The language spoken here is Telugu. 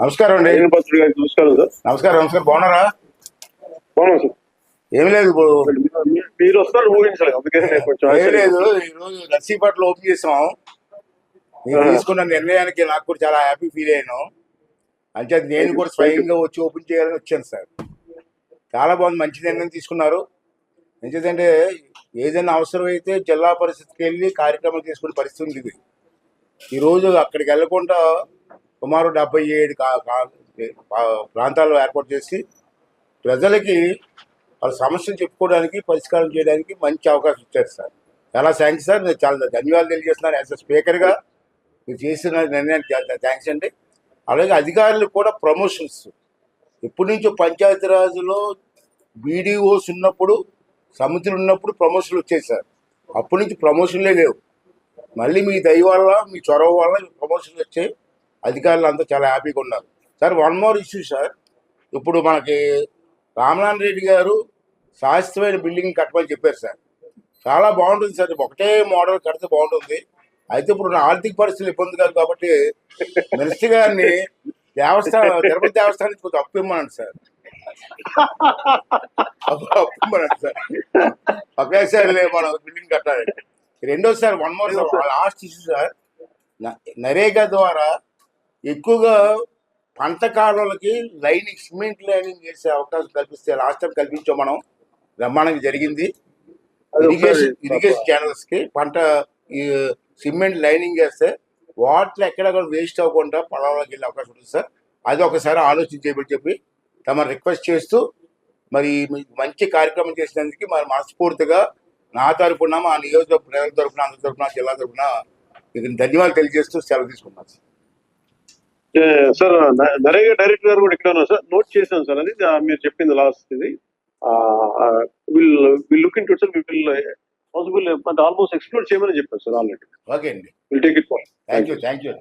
నమస్కారం అండి. నేను నమస్కారం సార్. నమస్కారం నమస్కారం బాగున్నారా? బాగున్నాం సార్. ఏం లేదు మీరు- వస్తారు ఊహించాలి అందుకని నేను కొంచెం ఏం లేదు ఈరోజు నర్సీపట్ల ఓపెన్ చేసాం. మీరు తీసుకున్న నిర్ణయానికి నాకు కూడా చాలా హ్యాపీ ఫీల్ అయ్యాను. అంటే నేను కూడా స్వయంగా వచ్చి ఓపెన్ చేయాలని వచ్చాను సార్. చాలా బాగుంది మంచి నిర్ణయం తీసుకున్నారు. ఎందుకంటే ఏదైనా అవసరమైతే జిల్లా పరిస్థితికి వెళ్ళి కార్యక్రమం చేసుకునే పరిస్థితి ఉంది ఈరోజు అక్కడికి వెళ్ళకుండా సుమారు డెబ్బై ఏడు ప్రాంతాలు ఏర్పాటు చేసి ప్రజలకి వాళ్ళ సమస్యలు చెప్పుకోవడానికి పరిష్కారం చేయడానికి మంచి అవకాశం ఇచ్చారు సార్. చాలా థ్యాంక్స్ సార్. నేను చాలా ధన్యవాదాలు తెలియజేస్తున్నాను. యాజ్ అ స్పీకర్గా మీరు చేసిన నిర్ణయానికి చాలా థ్యాంక్స్ అండి. అలాగే అధికారులు కూడా ప్రమోషన్స్ ఎప్పటి నుంచో పంచాయతీరాజ్లో బీడీఓస్ ఉన్నప్పుడు సమితులు ఉన్నప్పుడు ప్రమోషన్లు వచ్చాయి సార్. అప్పటి నుంచి ప్రమోషన్లే లేవు. మళ్ళీ మీ దయ వల్ల మీ చొరవ వల్ల ప్రమోషన్ వచ్చాయి అధికారులు అంతా చాలా హ్యాపీగా ఉన్నారు. Sir one more issue sir ఇప్పుడు మనకి రామనారాయణ రెడ్డి గారు శాశ్వతమైన బిల్డింగ్ కట్టమని చెప్పారు సార్ చాలా బాగుంటుంది సార్ ఒకటే మోడల్ కడితే బాగుంటుంది. అయితే ఇప్పుడు నా ఆర్థిక పరిస్థితులు ఇబ్బంది కాదు కాబట్టి మినిస్టర్ గారిని దేవస్థానం తిరుపతి దేవస్థానం కొంచెం అప్పు ఇమ్మనండి సార్ అప్పు ఇమ్మనండి సార్ ఒకేసారి మనం బిల్డింగ్ కట్టాలి రెండోసారి one more last issue sir. NREGA ద్వారా ఎక్కువగా పంట కాలువలకి లైనింగ్ సిమెంట్ లైనింగ్ చేసే అవకాశం కల్పిస్తే లాస్ట్ టైం కల్పించాం మనం బ్రహ్మాండంగా జరిగింది. ఇరిగేషన్ ఇరిగేషన్ ఛానల్స్కి పంట సిమెంట్ లైనింగ్ చేస్తే వాటర్ ఎక్కడ కూడా వేస్ట్ అవ్వకుండా పొలంలోకి వెళ్ళే అవకాశం ఉంటుంది సార్. అది ఒకసారి ఆలోచించేయమని చెప్పి తమ రిక్వెస్ట్ చేస్తూ మరి మంచి కార్యక్రమం చేసినందుకు మరి మనస్ఫూర్తిగా నా తరపున మా నియోజక ప్రజల తరపున అందరి తరపున జిల్లా తరపున మీకు ధన్యవాదాలు తెలియజేస్తూ సెలవు తీసుకున్నాను సార్. సార్ నరేగా డైరెక్టర్ గారు కూడా ఇక్కడ ఉన్నారు సార్. నోట్ చేశాను సార్ అది. మీరు చెప్పింది లాస్ట్ ఇది. Will will look into sir will possible almost explore చేయమని చెప్పారు సార్ ఆల్రెడీ ఓకే అండి. Will take it thank you thank you